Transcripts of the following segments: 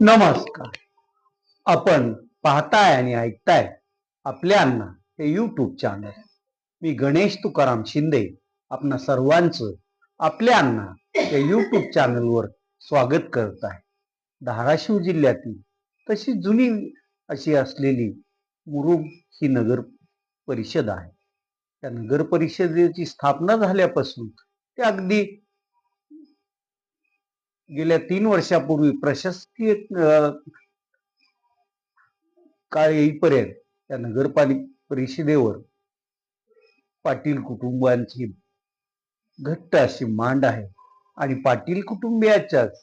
नमस्कार. आपण पाहताय आणि ऐकताय आपल्या अण्णा हे युट्यूब चॅनल मी गणेश तुकाराम शिंदे आपणा सर्वांचं आपल्या अण्णा या युट्यूब चॅनलवर स्वागत करत आहे. धाराशिव जिल्ह्यातील तशी जुनी अशी असलेली मुरुम ही नगर परिषद आहे. त्या नगर परिषदेची स्थापना झाल्यापासून ते अगदी गेल्या तीन वर्षापूर्वी प्रशासकीय काळ येईपर्यंत त्या नगरपालिका परिषदेवर पाटील कुटुंबांची घट्ट अशी मांड आहे आणि पाटील कुटुंबियाच्याच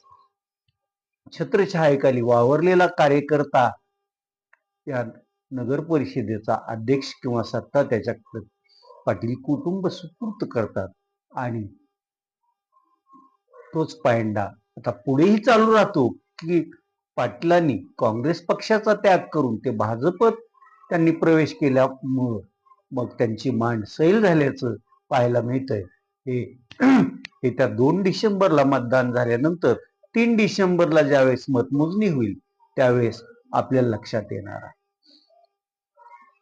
छत्रछायेखाली वावरलेला कार्यकर्ता या नगर परिषदेचा अध्यक्ष किंवा सत्ता त्याच्याकडे पाटील कुटुंब सुपूर्त करतात आणि तोच पायंडा आता पुढेही चालू राहतो की पाटलांनी काँग्रेस पक्षाचा त्याग करून ते भाजपत त्यांनी प्रवेश केल्यामुळं मग त्यांची मांड सैल झाल्याचं पाहायला मिळतंय. हे येत्या दोन डिसेंबरला मतदान झाल्यानंतर तीन डिसेंबरला ज्यावेळेस मतमोजणी होईल त्यावेळेस आपल्याला लक्षात येणार आहे.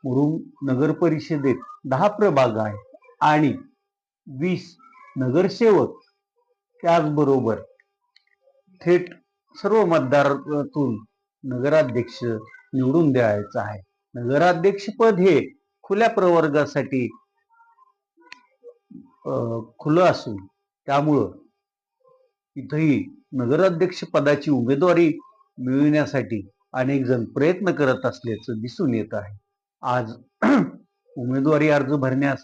मुरुंग नगर परिषदेत दहा प्रभाग आहे आणि वीस नगरसेवक त्याचबरोबर थेट सर्व मतदारातून नगराध्यक्ष निवडून द्यायचं आहे. नगराध्यक्ष पद हे खुल्या प्रवर्गासाठी खुलं असून त्यामुळं इथंही नगराध्यक्ष पदाची उमेदवारी मिळविण्यासाठी अनेक जण प्रयत्न करत असल्याचं दिसून येत आहे. आज उमेदवारी अर्ज भरण्यास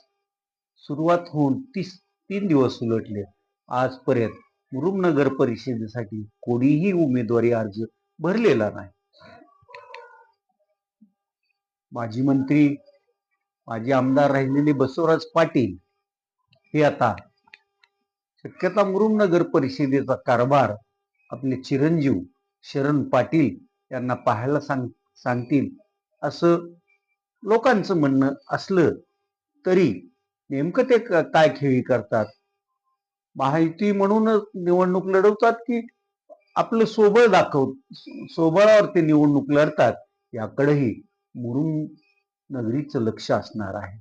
सुरुवात होऊन तीस तीन दिवस उलटले. आजपर्यंत मुरुम नगर परिषदेसाठी कोणीही उमेदवारी अर्ज भरलेला नाही. माजी मंत्री माजी आमदार राहिलेले बसवराज पाटील हे आता शक्यता मुरुम नगर परिषदेचा कारभार आपले चिरंजीव शरण पाटील यांना पाहायला सांग सांगतील असं लोकांचं म्हणणं असलं तरी नेमकं ते काय खेळी करतात? माहिती म्हणूनच निवडणूक लढवतात की आपलं सोबळ दाखव सोबळावर ते निवडणूक लढतात याकडेही मुरुम नगरीचं लक्ष असणार आहे.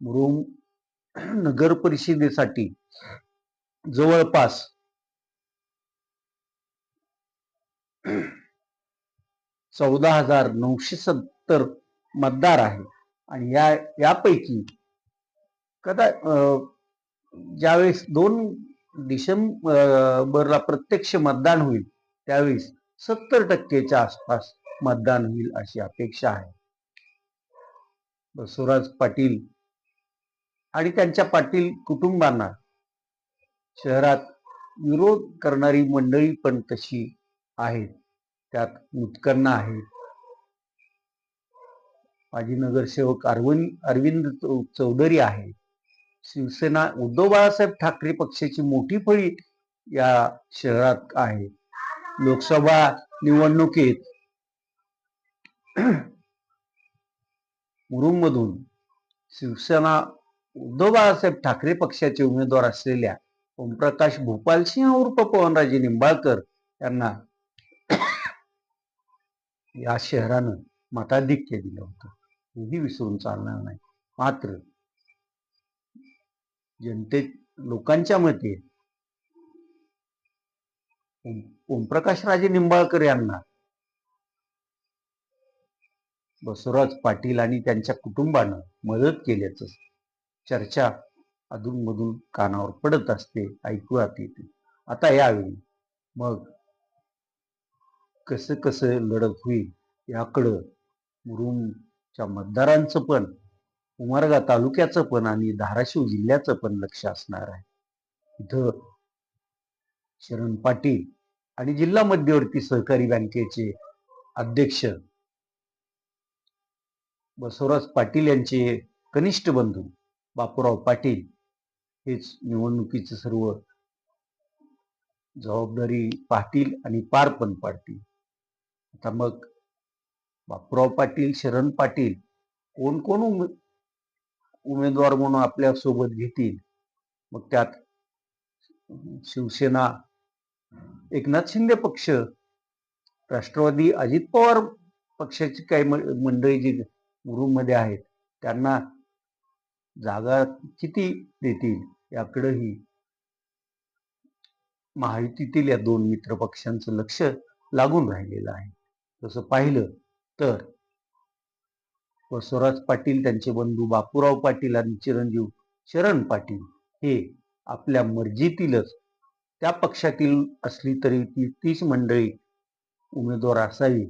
मुरुम नगर परिषदेसाठी जवळपास चौदा हजार नऊशे सत्तर मतदार आहे. आणि या यापैकी कदा अं, ज्यावेळेस दोन डिसेंबरला प्रत्यक्ष मतदान होईल त्यावेळेस सत्तर टक्केच्या आसपास मतदान होईल अशी अपेक्षा आहे. बसवराज पाटील आणि त्यांच्या पाटील कुटुंबांना शहरात विरोध करणारी मंडळी पण तशी आहेत. त्यात मुतकर्णा आहेत माजी नगरसेवक अरविंद अरविंद चौधरी आहे. शिवसेना उद्धव बाळासाहेब ठाकरे पक्षाची मोठी फळी या शहरात आहे. लोकसभा निवडणुकीत मुरुम मधून शिवसेना उद्धव बाळासाहेब ठाकरे पक्षाचे उमेदवार असलेल्या ओमप्रकाश भोपालसिंह उर्फ पवनराजे निंबाळकर यांना या शहरानं मताधिक्य दिलं होतं. हेही विसरून चालणार नाही. मात्र जनते लोकांच्या मते. ओमप्रकाश राजे निंबाळकर यांना. बसवराज पाटील आणि त्यांच्या कुटुंबानं मदत केल्याचं चर्चा अधूनमधून कानावर पडत असते ऐकूयात येते. आता यावेळी मग कसं कसं लढत होईल याकडं मुरुमच्या मतदारांचं पण उमरगा तालुक्याचं पण आणि धाराशिव जिल्ह्याचं पण लक्ष असणार आहे. इथं शरण पाटील आणि जिल्हा मध्यवर्ती सहकारी बँकेचे अध्यक्ष बसवराज पाटील यांचे कनिष्ठ बंधू बापूराव पाटील हेच निवडणुकीचे सर्व जबाबदारी पाहतील आणि पार पण पाडतील. आता मग बापूराव पाटील शरण पाटील कोण कोण उमेदवार म्हणून आपल्यासोबत घेतील मग त्यात शिवसेना एकनाथ शिंदे पक्ष राष्ट्रवादी अजित पवार पक्षाची काही मंडळी जी गुरुमध्ये आहेत त्यांना जागा किती देतील याकडेही महायुतीतील या दोन मित्र पक्षांचं लक्ष लागून राहिलेलं आहे. तसं पाहिलं तर बसवराज पाटील त्यांचे बंधू बापूराव पाटील आणि चिरंजीव शरण पाटील हे आपल्या मर्जीतीलच. त्या पक्षातील असली तरी ती तीच मंडळी उमेदवार असावी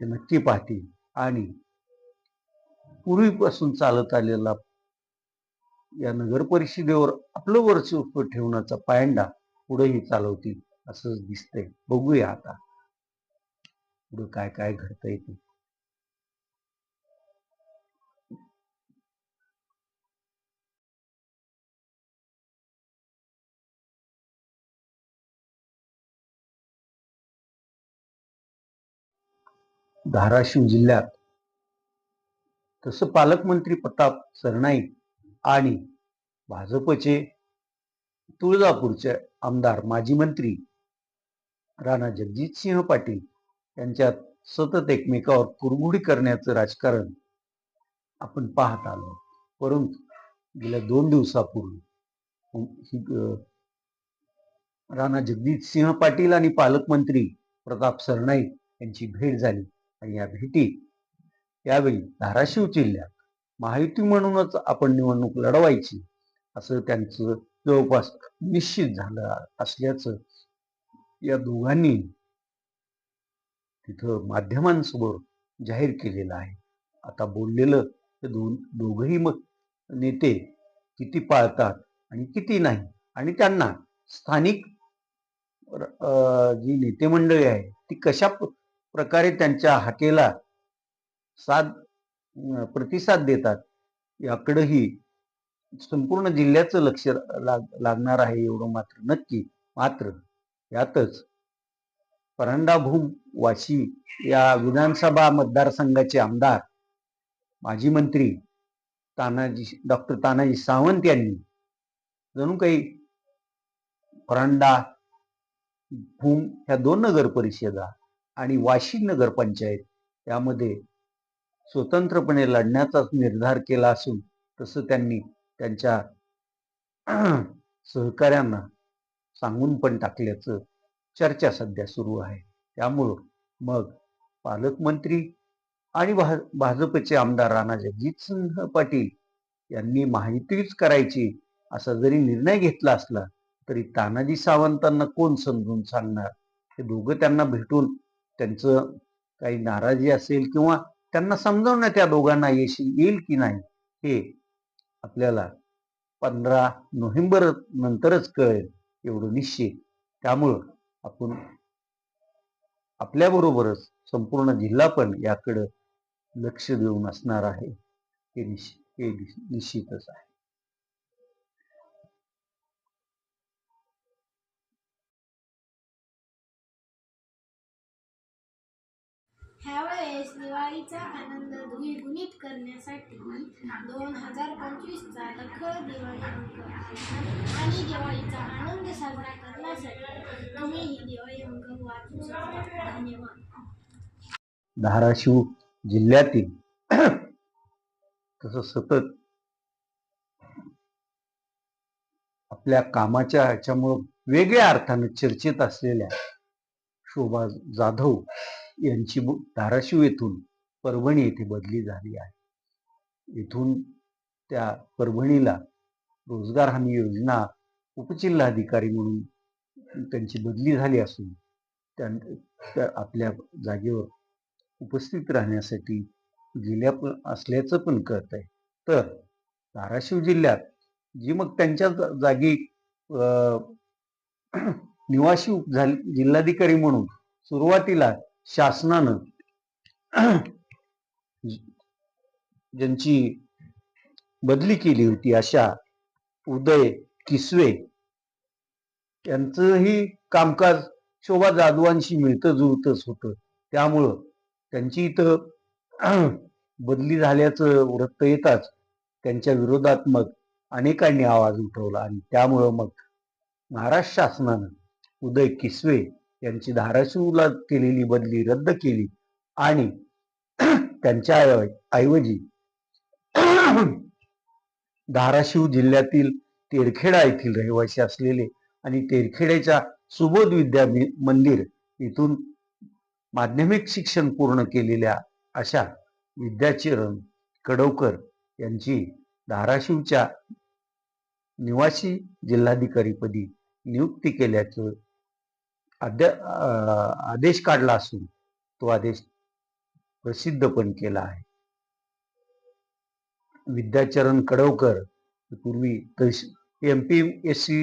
हे नक्की पाहतील. आणि पूर्वीपासून चालत आलेला या नगर परिषदेवर आपलं वर्चस्व ठेवण्याचा पायंडा पुढेही चालवतील असंच दिसतंय. बघूया आता पुढे काय काय घडतंय ते. धाराशिव जिल्ह्यात. तसं पालकमंत्री प्रताप सरनाईक आणि भाजपचे तुळजापूरचे आमदार माजी मंत्री राणा जगजितसिंह पाटील यांच्यात सतत एकमेकावर कुरगुडी करण्याचं राजकारण आपण पाहत आलो. परंतु गेल्या दोन दिवसापूर्वी राणा अं, राणा जगजितसिंह पाटील आणि पालकमंत्री प्रताप सरनाईक यांची भेट झाली. आणि या भेटी यावेळी धाराशिव जिल्ह्यात महायुती म्हणूनच आपण निवडणूक लढवायची असं त्यांचं जवळपास निश्चित झालं असल्याचं या दोघांनी तिथं माध्यमांसमोर जाहीर केलेलं आहे. आता बोललेलं ते दोन दोघही मग नेते किती पाळतात आणि किती नाही आणि त्यांना स्थानिक जी नेते मंडळी आहे ती कशा प- प्रकारे त्यांच्या हाकेला साथ प्रतिसाद देतात. याकडेही संपूर्ण जिल्ह्याचं लक्ष लाग- लागणार आहे एवढं मात्र नक्की मात्र यातच परंडाभूम वाशी या विधानसभा मतदारसंघाचे आमदार माजी मंत्री तानाजी डॉक्टर तानाजी सावंत यांनी जणू काही परांडा भूम ह्या दोन नगर परिषदा आणि वाशी नगरपंचायत यामध्ये स्वतंत्रपणे लढण्याचाच निर्धार केला असून तसं त्यांनी त्यांच्या सहकाऱ्यांना सांगून पण टाकल्याचं चर्चा सध्या सुरू आहे. त्यामुळं मग पालकमंत्री आणि भा भाजपचे आमदार राणा जगजितसिंह पाटील यांनी माहितीच करायची असा जरी निर्णय घेतला असला तरी तानाजी सावंतांना कोण समजून सांगणार? हे दोघं त्यांना भेटून त्यांचं काही नाराजी असेल किंवा त्यांना समजावण्यात त्या दोघांना यश येईल की नाही हे आपल्याला पंधरा नोव्हेंबर नंतरच कळेल एवढं निश्चित. त्यामुळं आपण आपल्याबरोबरच संपूर्ण जिल्हा पण याकडं लक्ष देऊन असणार आहे हे निश्चित हे निश्चितच आहे. ह्यावेळेस दिवाळीचा आनंद द्विगुणित करण्यासाठी दोन हजार पंचवीसचा दखल दिवाळी अंक आणि दिवाळीचा आनंद साजरा करण्यासाठी तुम्ही ही दिवाळी अंक वाचू शकता. धन्यवाद. धाराशिव जिल्ह्यातील तसं सतत आपल्या कामाच्या ह्याच्यामुळं वेगळ्या अर्थानं चर्चेत असलेल्या शोभा जाधव यांची धाराशिव येथून परभणी येथे बदली झाली आहे. इथून त्या परभणीला रोजगार हमी योजना उपजिल्हाधिकारी म्हणून त्यांची बदली झाली असून त्या आपल्या जागेवर उपस्थित राहण्यासाठी गेल्या पण असल्याचं पण कळत आहे. तर धाराशिव जिल्ह्यात जी मग त्यांच्या जागी निवासी उप- जिल्हाधिकारी म्हणून सुरुवातीला शासनानं ज्यांची बदली केली होती अशा उदय किसवे यांचंही कामकाज शोभा जाधवांशी मिळतं जुळतच होतं. त्यामुळं त्यांची इथं बदली झाल्याचं वृत्त येताच त्यांच्या विरोधात मग अनेकांनी आवाज उठवला आणि त्यामुळं मग महाराष्ट्र शासनानं उदय किसवे त्यांची धाराशिवला केलेली बदली रद्द केली. आणि त्यांच्या ऐवजी धाराशिव जिल्ह्यातील तेरखेडा येथील रहिवासी असलेले आणि तेरखेड्याच्या सुबोध विद्या मंदिर इथून माध्यमिक शिक्षण पूर्ण केलेल्या अशा विद्याचरण कडवकर यांची धाराशिवच्या निवासी जिल्हाधिकारीपदी नियुक्ती केल्याचं अध्या आदेश काढला असून तो आदेश प्रसिद्ध पण केला आहे. विद्याचरण कडवकर पूर्वी M P S C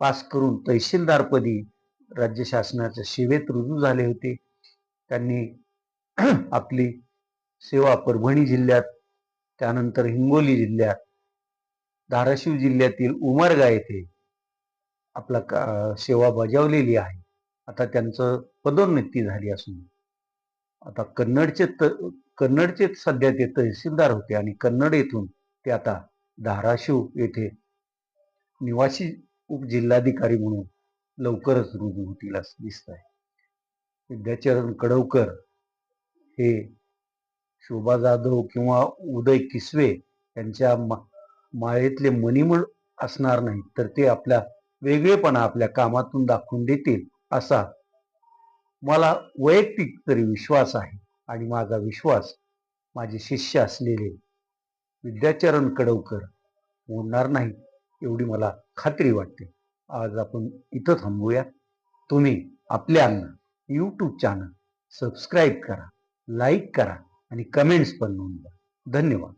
pass करून तहसीलदारपदी राज्य शासनाच्या सेवेत रुजू झाले होते. त्यांनी आपली सेवा परभणी जिल्ह्यात त्यानंतर हिंगोली जिल्ह्यात धाराशिव जिल्ह्यातील उमरगा येथे आपला का- सेवा बजावलेली आहे. आता त्यांचं पदोन्नती झाली असून. आता कन्नडचे त कन्नडचे सध्या ते तहसीलदार होते आणि कन्नड येथून ते आता धाराशिव येथे निवासी उपजिल्हाधिकारी म्हणून लवकरच रुजू होतील असं दिसत आहे विद्याचरण कडवकर हे शोभा जाधव किंवा उदय किसवे यांच्या मा- माळेतले मणिमळ असणार नाही तर ते आपल्या वेगळेपणा आपल्या कामातून दाखवून देतील असा मला वैयक्तिक तरी विश्वास आहे. आणि माझा विश्वास माझे शिष्य असलेले विद्याचरण कडवकर मोडणार नाही एवढी मला खात्री वाटते. आज आपण इथं थांबूया. तुम्ही आपल्या यूट्यूब चॅनल सबस्क्राईब करा लाईक करा आणि कमेंट्स पण नोंदवा. धन्यवाद.